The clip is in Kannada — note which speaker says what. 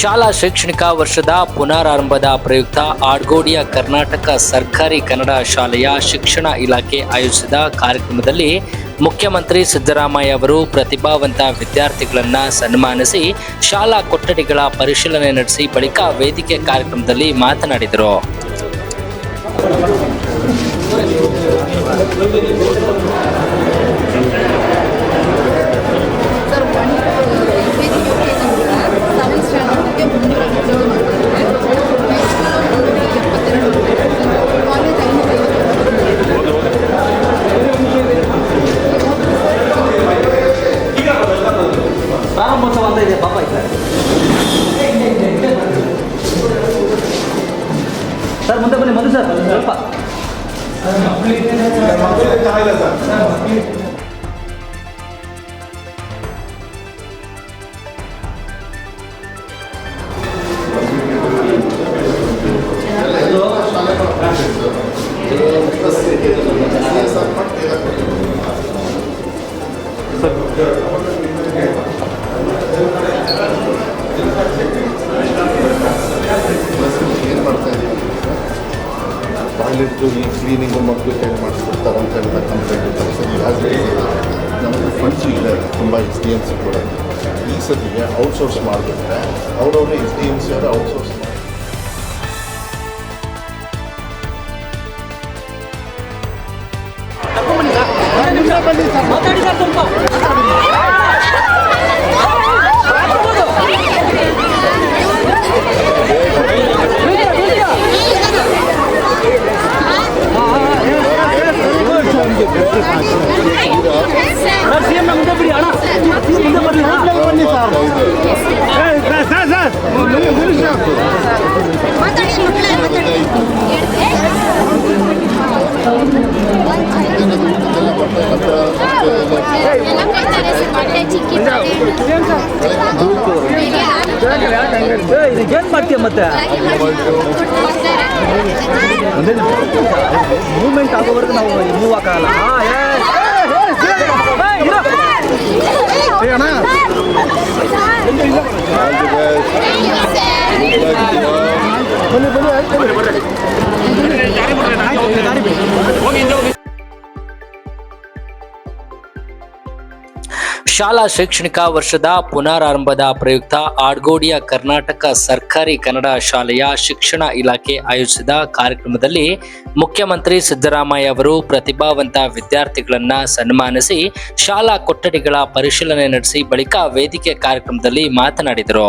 Speaker 1: ಶಾಲಾ ಶೈಕ್ಷಣಿಕ ವರ್ಷದ ಪುನರಾರಂಭದ ಪ್ರಯುಕ್ತ ಆಡ್ಗೋಡಿಯ ಕರ್ನಾಟಕ ಸರ್ಕಾರಿ ಕನ್ನಡ ಶಾಲೆಯ ಶಿಕ್ಷಣ ಇಲಾಖೆ ಆಯೋಜಿಸಿದ ಕಾರ್ಯಕ್ರಮದಲ್ಲಿ ಮುಖ್ಯಮಂತ್ರಿ ಸಿದ್ದರಾಮಯ್ಯ ಅವರು ಪ್ರತಿಭಾವಂತ ವಿದ್ಯಾರ್ಥಿಗಳನ್ನು ಸನ್ಮಾನಿಸಿ ಶಾಲಾ ಕೊಠಡಿಗಳ ಪರಿಶೀಲನೆ ನಡೆಸಿ ಬಳಿಕ ವೇದಿಕೆ ಕಾರ್ಯಕ್ರಮದಲ್ಲಿ ಮಾತನಾಡಿದರು.
Speaker 2: ಮುಂದೆ ಬನ್ನಿ ಮಧು ಸರ್ ಸ್ವಲ್ಪ
Speaker 3: ಟಾಯ್ಲೆಟ್ ಈ ಕ್ಲೀನಿಂಗು ಮಕ್ಕಳು ಕೈ ಮಾಡಿಸ್ಕೊಡ್ತಾರೆ ಅಂತ ಈಗ ನಮಗೆ ಫಂಡ್ಸು ಇದೆ ತುಂಬ ಎಸ್ ಡಿ ಎಂ ಸಿ ಕೂಡ. ಈ ಸತಿಗೆ ಔಟ್ಸೋರ್ಸ್ ಮಾಡಿಬಿಟ್ರೆ ಅವರವರೇ ಎಸ್ ಡಿ ಎಂ ಸಿ ಅವರು ಔಟ್ಸೋರ್ಸ್ ಮಾಡಿ
Speaker 2: ಮಾತಾಡಿ ಸರ್. ಏನು ಮಾಡ್ತೀಯ ಮತ್ತೆ ಮೂವ್ಮೆಂಟ್ ಆಗೋವರೆಗೂ ನಾವು ಮೂವ್ ಹಾಕಲ್ಲ ಹಾಂ
Speaker 1: ಶಾಲಾ ಶೈಕ್ಷಣಿಕ ವರ್ಷದ ಪುನರಾರಂಭದ ಪ್ರಯುಕ್ತ ಆಡ್ಗೋಡಿಯ ಕರ್ನಾಟಕ ಸರ್ಕಾರಿ ಕನ್ನಡ ಶಾಲೆಯ ಶಿಕ್ಷಣ ಇಲಾಖೆ ಆಯೋಜಿಸಿದ ಕಾರ್ಯಕ್ರಮದಲ್ಲಿ ಮುಖ್ಯಮಂತ್ರಿ ಸಿದ್ದರಾಮಯ್ಯ ಅವರು ಪ್ರತಿಭಾವಂತ ವಿದ್ಯಾರ್ಥಿಗಳನ್ನ ಸನ್ಮಾನಿಸಿ ಶಾಲಾ ಕೊಠಡಿಗಳ ಪರಿಶೀಲನೆ ನಡೆಸಿ ಬಳಿಕ ವೇದಿಕೆ ಕಾರ್ಯಕ್ರಮದಲ್ಲಿ ಮಾತನಾಡಿದರು.